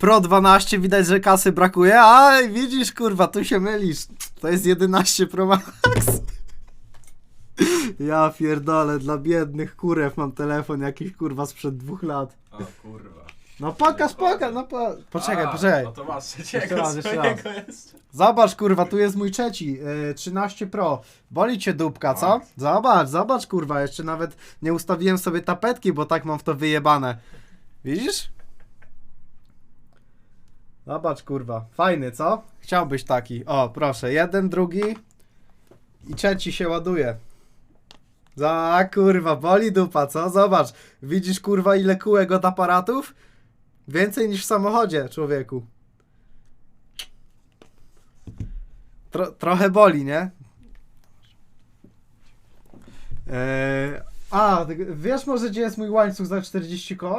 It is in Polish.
Pro 12, widać, że kasy brakuje. A widzisz, kurwa, tu się mylisz. To jest 11 Pro Max. Ja pierdolę, dla biednych kurew mam telefon jakiś kurwa sprzed dwóch lat. O kurwa. No pokaż, pokaż, no po... poczekaj, A, poczekaj. No to masz Jeszcze trzeciego raz, jeszcze swojego jeszcze. Zobacz, kurwa, tu jest mój trzeci, yy, 13 Pro. Boli cię dupka, co? Zobacz, zobacz, kurwa, jeszcze nawet nie ustawiłem sobie tapetki, bo tak mam w to wyjebane. Widzisz? Zobacz, kurwa, fajny, co? Chciałbyś taki. O, proszę, jeden, drugi i trzeci się ładuje. Za, kurwa, boli dupa, co? Zobacz, widzisz, kurwa, ile kółek od aparatów? Więcej niż w samochodzie, człowieku. Tro, trochę boli, nie? Eee, a, wiesz może gdzie jest mój łańcuch za 40 koła?